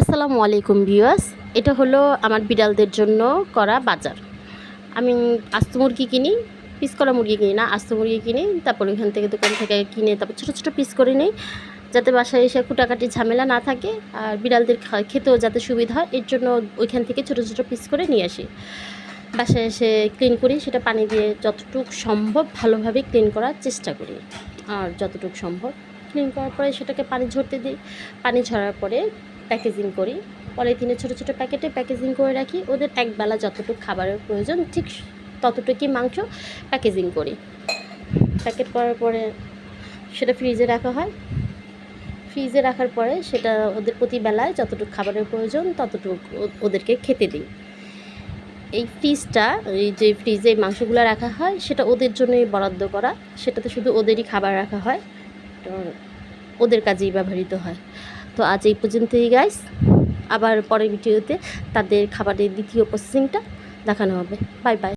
আসসালামু আলাইকুম ভিউয়ার্স, এটা হলো আমার বিড়ালদের জন্য করা বাজার। আমি আস্ত মুরগি কিনি, পিস করা মুরগি কিনি না, আস্ত মুরগি কিনি, তারপর ওইখান থেকে দোকান থেকে কিনে, তারপর ছোটো ছোটো পিস করে নিই, যাতে বাসায় এসে কুটাকাটি ঝামেলা না থাকে আর বিড়ালদের খেতেও যাতে সুবিধা হয়, এর জন্য ওইখান থেকে ছোটো ছোটো পিস করে নিয়ে আসি। বাসায় এসে ক্লিন করি, সেটা পানি দিয়ে যতটুকু সম্ভব ভালোভাবে ক্লিন করার চেষ্টা করি। আর যতটুকু সম্ভব ক্লিন করার পরে সেটাকে পানি ঝরতে দিই। পানি ঝরার পরে প্যাকেজিং করি। পলিথিনে ছোটো ছোটো প্যাকেটে প্যাকেজিং করে রাখি। ওদের একবেলা যতটুকু খাবারের প্রয়োজন, ঠিক ততটুকুই মাংস প্যাকেজিং করি। প্যাকেট করার পরে সেটা ফ্রিজে রাখা হয়। ফ্রিজে রাখার পরে সেটা ওদের প্রতিবেলায় যতটুকু খাবারের প্রয়োজন, ততটুকু ওদেরকে খেতে দিই। এই ফ্রিজটা, এই যে ফ্রিজে মাংসগুলো রাখা হয়, সেটা ওদের জন্যই বরাদ্দ করা। সেটাতে শুধু ওদেরই খাবার রাখা হয়। ওদের কাজেই ব্যবহৃত হয়। তো আজ এই পর্যন্তই গাইস আবার পরের ভিডিওতে তাদের খাবারের দ্বিতীয় প্রসেসিংটা দেখানো হবে। Bye bye